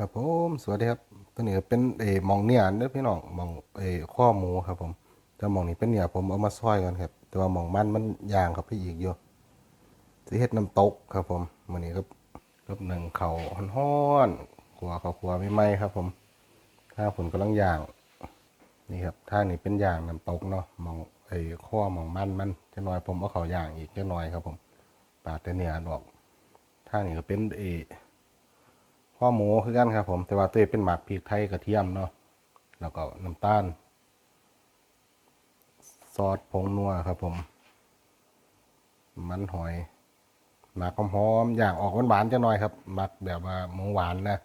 ครับผมสวัสดีครับตัวนี้ก็เป็นเออหมองเนียเด้อพี่น้องหมองเออข้อหมูครับ ผมแต่หมองนี้เป็นเนี่ยผมเอามาซอยกันครับ แต่ว่าหมองมันมันยางครับพี่อีกอยู่สิเฮ็ดน้ำตกครับ ผมมื้อนี้ก็กับหนึ่งเขาวฮ้อนๆขัวเขาขัวไม่ไหมครับ ผม ถ้าผลกำลังยาง นี่ครับถ้านี่เป็นยางน้ำตกเนาะหมองไอ้ข้อหมองมันมันจะน้อยผมเอาเขายางอีกจะน้อยครับ ผมปาดแต่เนียออกถ้านี่ก็เป็นเออ ข้อหมูคือกันครับผม แต่ว่าตัวเป็นหมักพริกไทยกระเทียมเนาะแล้วก็น้ำตาลซอสผงนัวครับผม มันหอยหมักหอมๆอย่างออกหวานๆจะหน่อยครับหมักแบบว่าหมูหวานนะ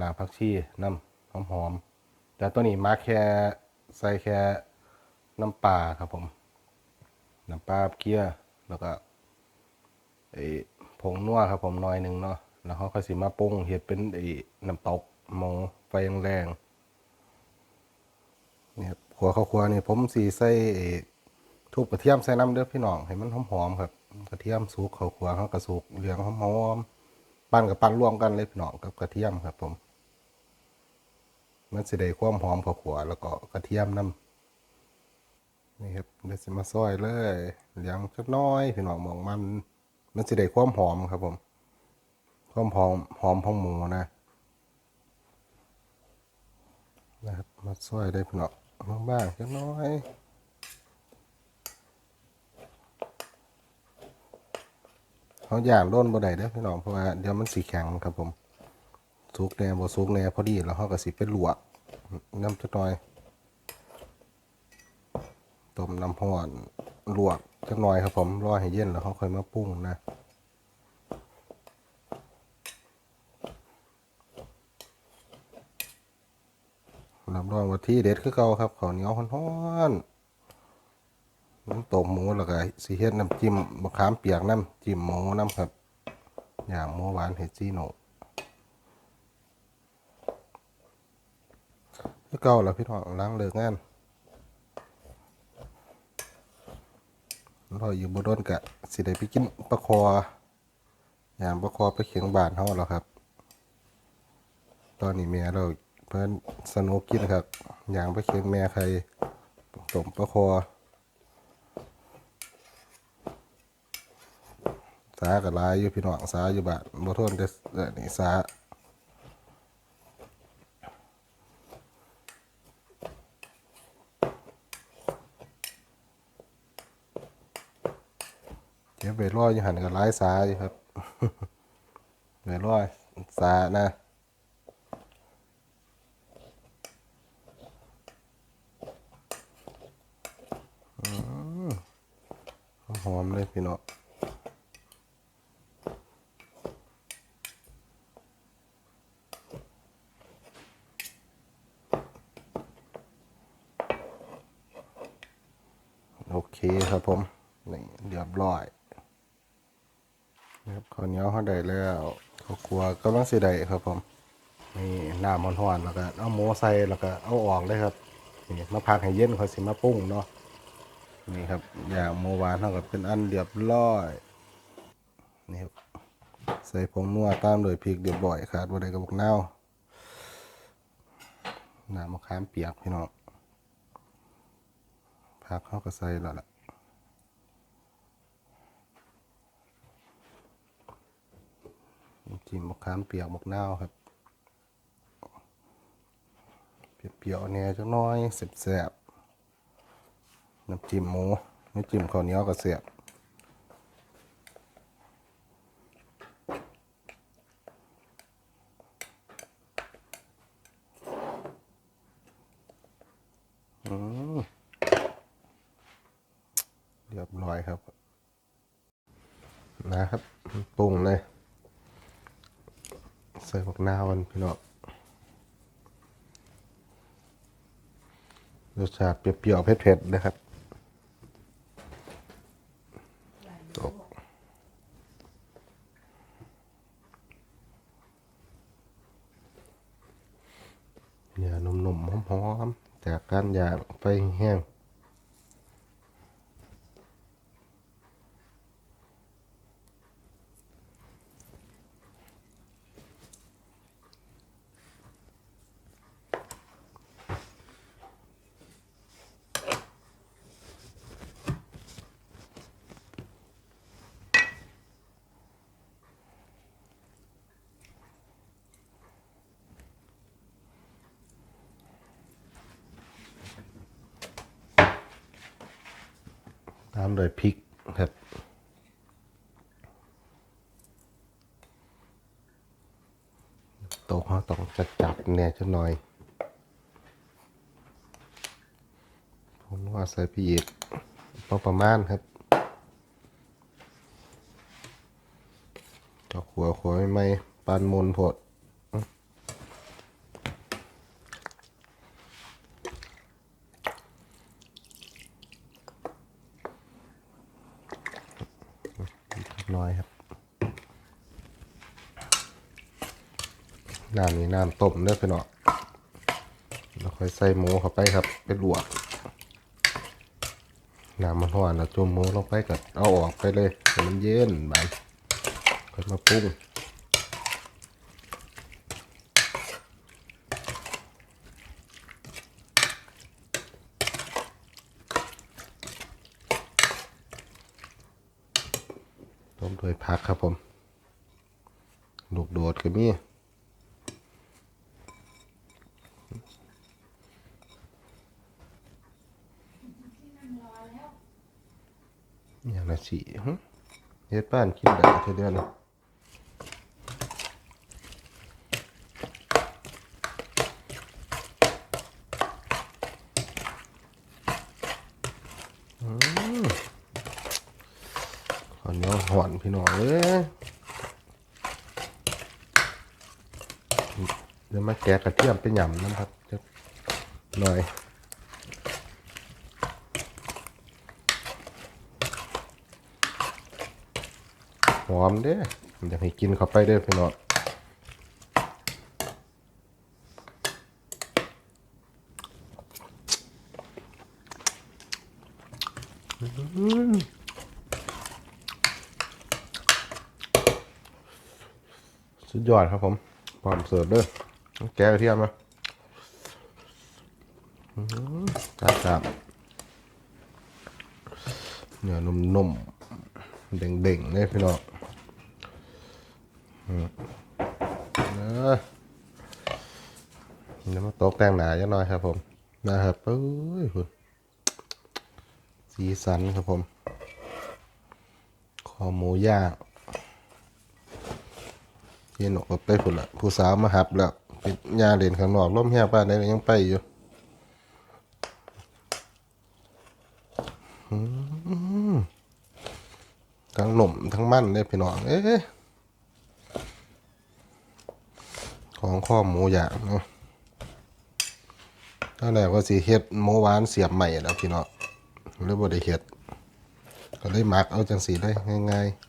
ลาผักชีน้ำหอมๆแต่ตัวนี้หมักแค่ใส่แค่น้ำปลาครับผม น้ำปลาเกี๊ยแล้วก็ไอ้ผงนัวครับผมหน้อยหนึ่งเนาะ แล้วเขาก็สิมาปรุงเห็ดเป็นไอ้น้ำตกหมูไฟแรงๆเนี่ยขัวข้าวคั่วนี่ผมสีใส่ไอ้ทุบกระเทียมใส่น้ำเด้อพี่น้องให้มันหอมๆครับกระเทียมสุกข้าวคั่วเขากระสุกเหลืองหอมๆปั้นกับปั้นรวมกันเลยพี่น้องกับกระเทียมครับ ผม มันสิได้ความหอมข้าวคั่วแล้วก็กระเทียมน้ำนี่ครับเดี๋ยวสิมาซอยเลยเหลียงจักน้อยพี่น้องมองมัน มันสิได้ความหอมครับผม ความหอมหอมของหมูนะนะครับมาซอยได้พี่น้องบ้างๆจักหน้อยเขาย่างร่นบ่ได้เด้อพี่น้องเพราะว่าเดี๋ยวมันสีแข็งครับผมสุกแน่บ่สุกแน่พอดีแล้วเขาก็สิเป็นลวกน้ำจักน่อยต้มน้ำห้อนลวกจักหน่อยครับผมรอให้เย็นแล้วเขาค่อยมาปรุงนะ รับรองว่าที่เด็ดคือเก่าครับข้าวเหนียวฮ้อนๆน้ำต้มหมูแล้วก็สีเฮ็ดน้ำจิ้มมะขามเปียกน้ำจิ้มหมูน้ำครับอย่างหมูหวานเห็ดจีโน่คือเก่าแล้วพี่น้องล้างเลิกงานเราอยู่บนรถกะสิได้ไปกินปลาคออย่างปลาคอไปเขียงบานเฮาแล้วครับ ตอนนี้แม่เรา พิ่นสนุกกินครับอย่างไปเขียงแม่ใครต้มปลาคอสากับลายอยู่พี่น้องสาอยู่บ้านบ่ทนแต่เอ่อนี่สาเก็บไปรออยู่หันกับลายสาอยู่ครับไปรอสานะ หอมเลยพี่น้องโอเคครับผม นี่เรียบร้อยนะครับข้าวเหนียวเขาได้แล้ว ขัวกำลังสิได้ครับผมนี่น้ำมันหอนๆแล้วก็เอาหมูใส่แล้วก็เอาออกเลยครับนี่มาพักให้เย็นเขาสิมาปรุงเนาะนี่ครับอย่างเมื่อวานเท่ากับเป็นอันเรียบร้อยนี่ครับใส่ผงนัวตามโดยพริกเรียบร้อยขาดบ่ได้กับบักนาน้ำมะขามเปียกพี่น้องผักเขาก็ใส่แล้วล่ะน้ำ จิ้มมะขามเปียกมะนาวครับ เปียวๆเนี่ยจักหน้อยแซ่บๆน้ำจิ้มหมูน้ำจิ้มข้าวเหนียวก็เสียบอืมเรียบร้อยครับ นะครับปรุงเลย ใส่ผักนาวกัน พี่น้องรสชาติเปรี้ยวๆเผ็ดๆนะครับ ตกเนื้อนุ่มๆหอมๆจากการย่างไฟแห้งามด้วยพริกครับ โตะเขาต้องจัดจัดๆเนี่ยจะหน่อย ผมว่าใส่พี่เอกพอประมาณครับก็ขัวขัวไม่ไม่ปานมนพดน้อยครับ น้ำนี่น้ำต้มเนื้อไปหน่อยแล้วค่อยใส่หมูเข้าไปครับไปลวกน้ำมันร้อนแล้วจุ่มหมูลงไปกับเอาออกไปเลยให้มันเย็นบานค่อยมาปรุงต้มด้วยผักครับผม ลูกโดดก็มี อย่างละสี่หึเฮ็ดบ้านกินได้เทเดือนนะอืมข้าวเหนียหอนพี่น้องเอ้ยเดี๋ยวมาแกะกระเทียมไปหย่ำน้ำครับหน่อย หอมเด้ออยากให้กินเข้าไปเด้อพี่น้องสุดยอดครับผมพร้อมเสิร์ฟเด้อแกะกระเทียมมาจัดจับเนื้อนุ่มๆเด้งๆเลยพี่น้อง เออเดี๋ยวมาตกแต่งหนาจังหน่อยครับผม นะครับเอ้ยคุณสีสันครับผมคอหมูย่างเย็นออกไปพุ่นละผู้สาวมาหับแล้วปิดยาเด่นข้างนอกร่มแห้งป้านได้ยังไปอยู่ทั้งหนุ่มทั้งมั่นเลยพี่น้องเอ๊ะ ของข้อหมูอย่างเนาะตอนแรกว่าสิเฮ็ดหมูหวานเสียบใหม่แล้วพี่เน้องเลยบ่ได้เฮ็ดก็เลยหมักเอาจังสีได้ง่ายๆ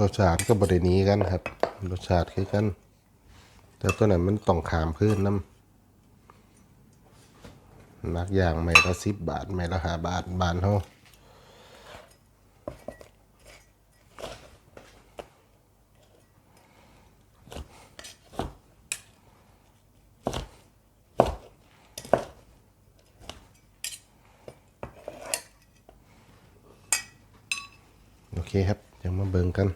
รสชาติก็บ่ได้หนี้กันครับ รสชาติคือกัน แต่ตัวนั้นมันต้องขามพื้นน้ำนักอย่างไม่ละสิบบาทไม่ละห้าบาทบานเท่าโอเคครับเดี๋ ยวมาเบิ่งกัน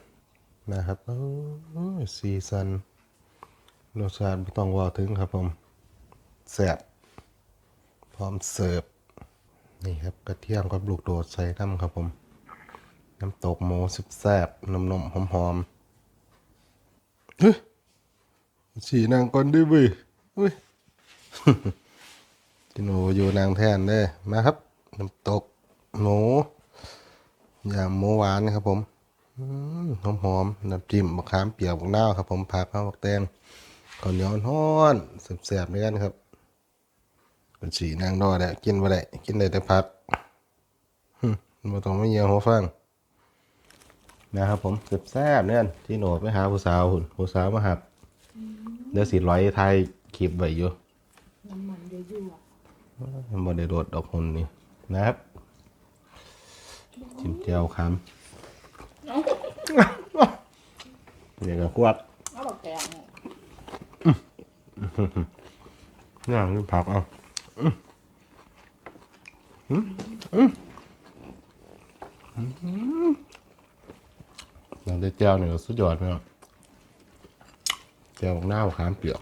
นะครับซีซันรสชาติไม่ต้องว่าถึงครับผมแซ่บพร้อมเสิร์ฟนี่ครับกระเทียมกับลูกโดดใส่น้ำครับผม น้ำตกหมูสุบแซ่บนมนมหอมหอมๆเฮ้ยฉีนางก่อนดิเว้ยเฮ้ยจิโนอยู่นางแทนเด้มาครับ น้ำตกหมูอย่างหมูหวานนะครับผม หอมหอมๆน้ำจิ้มมะขามเปียกมะนาวครับ ผมผักข้าวกแตงข้าวเหนียวฮ้อนแซ่บๆด้วยกันครับเป็นสีนางดอแหละกินมาได้กินได้แต่พักหึมาต้องไม่เยี่ยหัวฟังนะครับผมเก็บแซ่บเนี่ยที่โหนดไปหาผู้สาวหุ่นผู้สาวมาหับเดี๋ยวสิร้อยไทยคลิปไว้อยู่น้ำมันเยอะๆมันได้โดดดอกหุ่นนี่นะครับจิ้มเจียวคำ เนี่ยก็ควบเอาบักแตงย่างหรืผักเอาเราได้เจ้าเนี่ยสุดยอดไหมเจ้าหน้าขามเปียก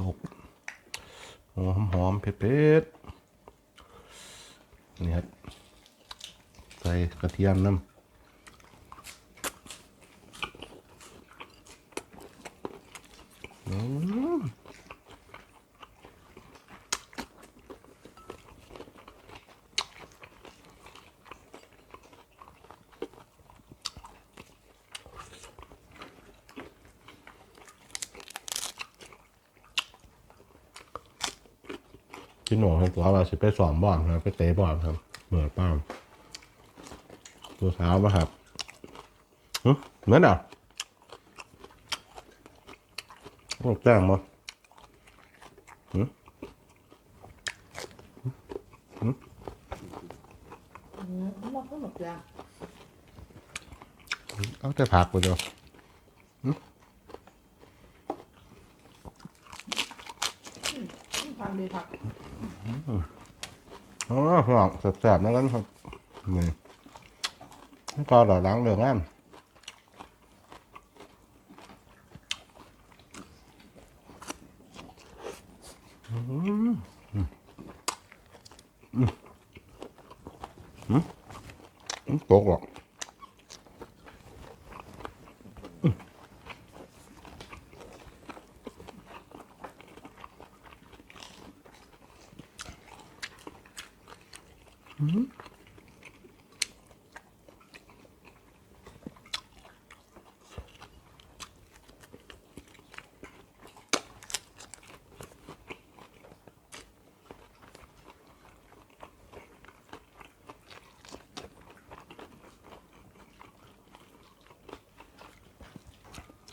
ตกหอมหอมเผ็ดๆนี่ครับ ส่กระเทียมน้ำอืมพี่หนูครับตัวเราสิไปสอนบอลครับไปเตะบอลครับเหมือป้าม ตัวเช้าป่ะครับหึเหมือนอะโอ้แจ้งมาอืมมันก็หมดแล้วเอาแต่ผักไปเดียวทำดีผักอ๋อหลอกแสบๆนั่นกันครับนี่ นี่ก็หล่อล้างเรื่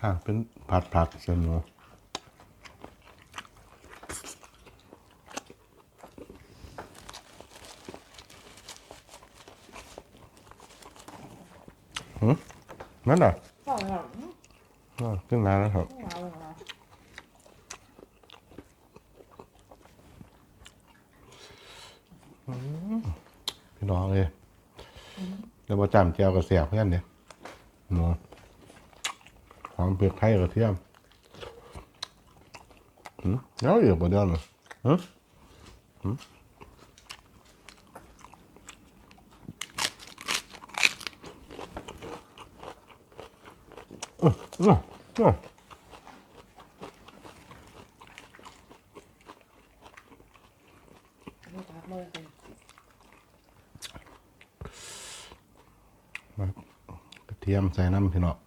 องงานอืมอืมอืมอืมอืมตกหรอกอ่าเป็นผัดผักเสมอหืมนั่นน่ะก็แล้วอ่าขึ้นมาแล้วครับไม่เอาเลยนะพี่น้องเลยแล้วมาจำแจวกับเสียเพื่อนเนี่ย เปลือกไข่กระเทียมหืมแล้วอยู่บนเดือนเลยหืมหืมอื้ออื้ออื้อไม่ผักเลยสิกระเทียมใส่น้ำพี่น้อง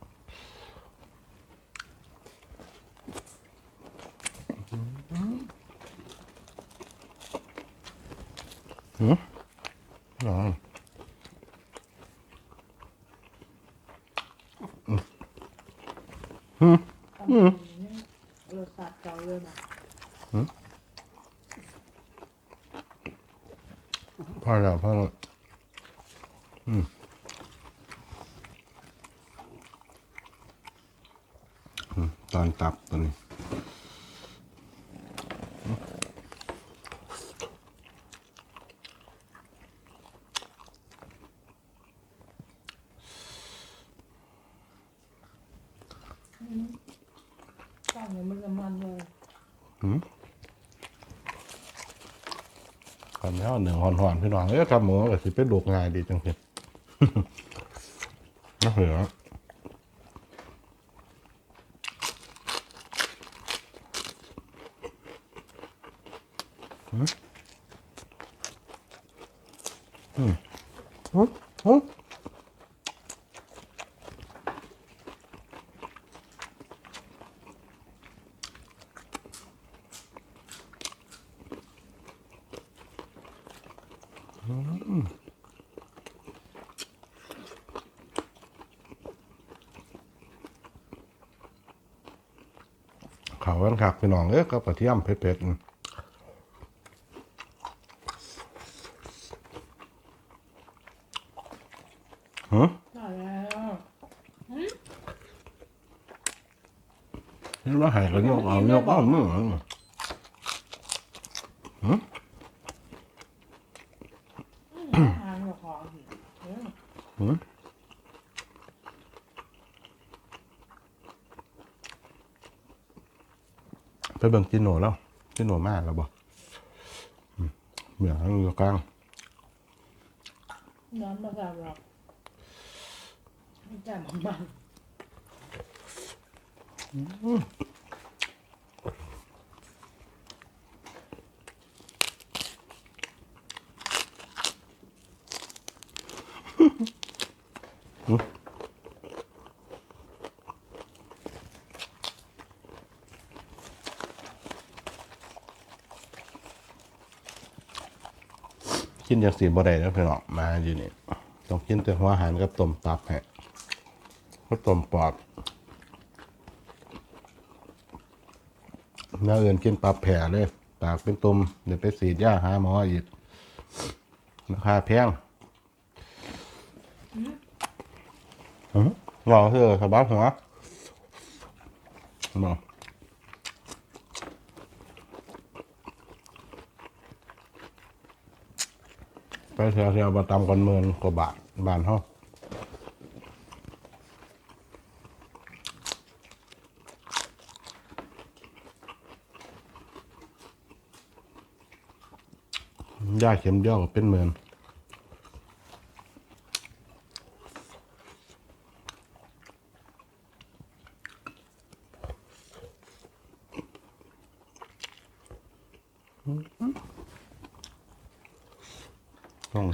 หืมอ๋อ ทำอย่างนี้รสชาติเก่าเลยนะ พอแล้วพอแล้วอืมอืม ตอนตับตัวนี้ข้าวเนี่ยมันจะมันเลยก่อนแล้วหนึ่งหอนหอนๆพี่น้องเอ้ยทำหมูก็สิเป็นลูกง่ายดีจังสิน่าเหลืออืมอืมอืมอืมเขา กันคักพี่น้องเอ้ยก็กระเทียมเผ็ดๆอืมหือได้แล้วนี่ว่าหายกันยกเอายกเอามือทาน ไปเบิ่งจิโน่แล้วจิโน่มากแล้วบ่เหมือนเรือกลางน้ำมาแบบหรอกจ่ายมันมัน กินจากสีบ่ได้แล้วพี่น้องมาอยู่นี่ต้องกินแต่หัวอาหารกับต้มตับฮะก็ต้มปอดนื้ออื่นกินปลาแผ่เลยปากเป็นตุ่มเดี๋ยวไปสีดยาหาหมออีกราคาแพงอือรอเถอสบายหัวบอก ไปเสียเสียมาตามกันเมืองกว่าบาทบานเขาย่าเข็มเดียวก็เป็นหมือน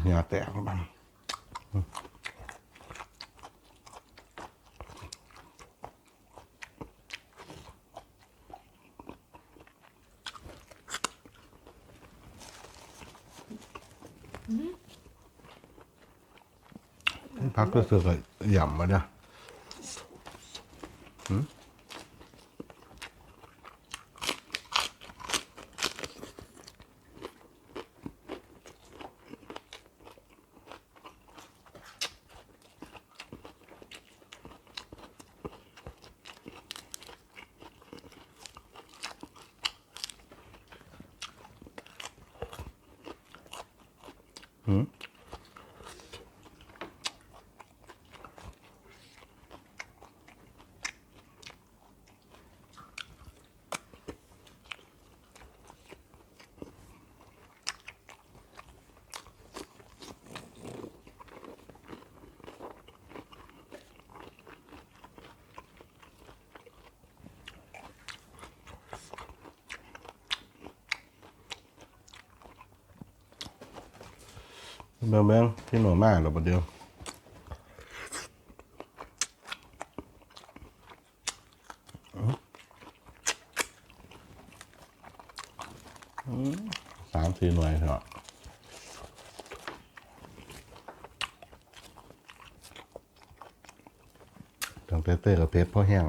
เหี่ยแตกบ้าง พักก็เสือก เบิ่งเบิ่งที่หนูมากหรือปล่าเดียวสามสี่หน่วยเหรอตั้งแต่เต้กับเพชรพ่อแห้ง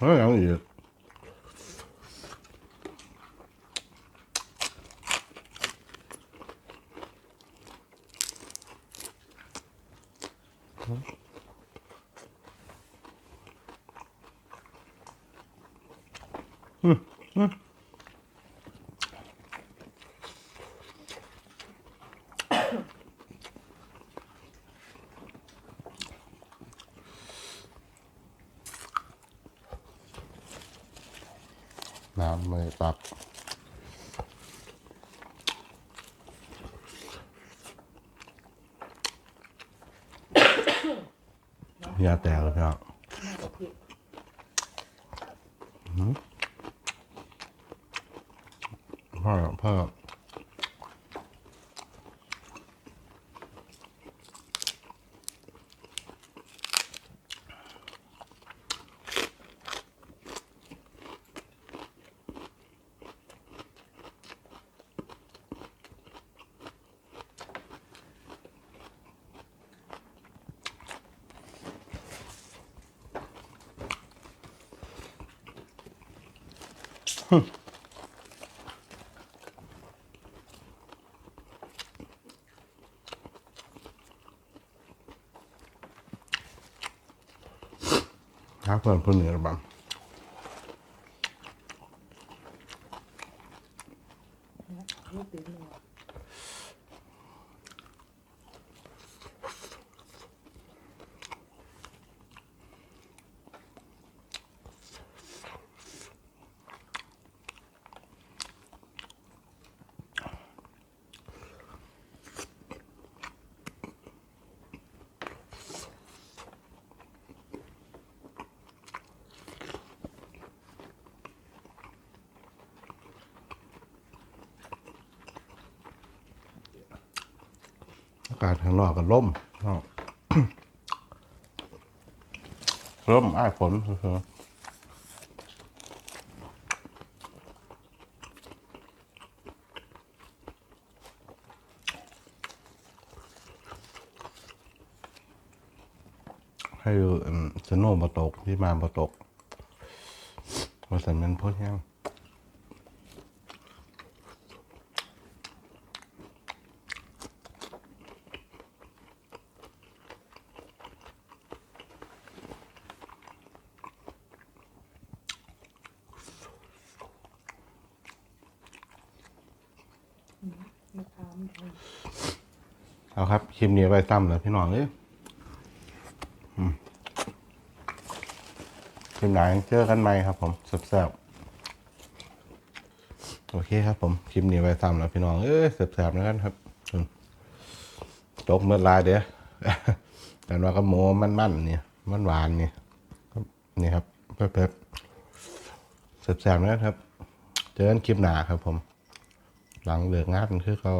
เฮ้ยเอ ยาแตกแล้วพี่น้องน่าจะผิดพ่อพ่อ ถ้าเพื่อนเพื่อนเหนือบ้าง นะลูกตีนหัว อา กาศข้างนอกก็ล่มอ้าวร่มอ้ายฝนเฉยๆให้ดูอืมสโนว์บตกที่มาบตกว่าสันมันพ้นยัง มะพร้าวมันแพง เอาครับคลิปนี้ไว้ซ้ำแล้วพี่น้องเอ้ยอืมคลิปไหนเจอกันใหม่ครับ ผมแซ่บๆโอเคครับ ผมคลิปนี้ไว้ซ้ำแล้วพี่น้องเอ้ยแซ่บๆนะกันครับตกเมื่อลายเดี๋ยวแต่ว่าก็หมูมันๆเนี่ยมันหวานเนี่ยนี่ครับเพิ่มๆแซ่บๆนะครับ เจอกันคลิปหนาครับ ผม หลังเหลิกงานคือเขา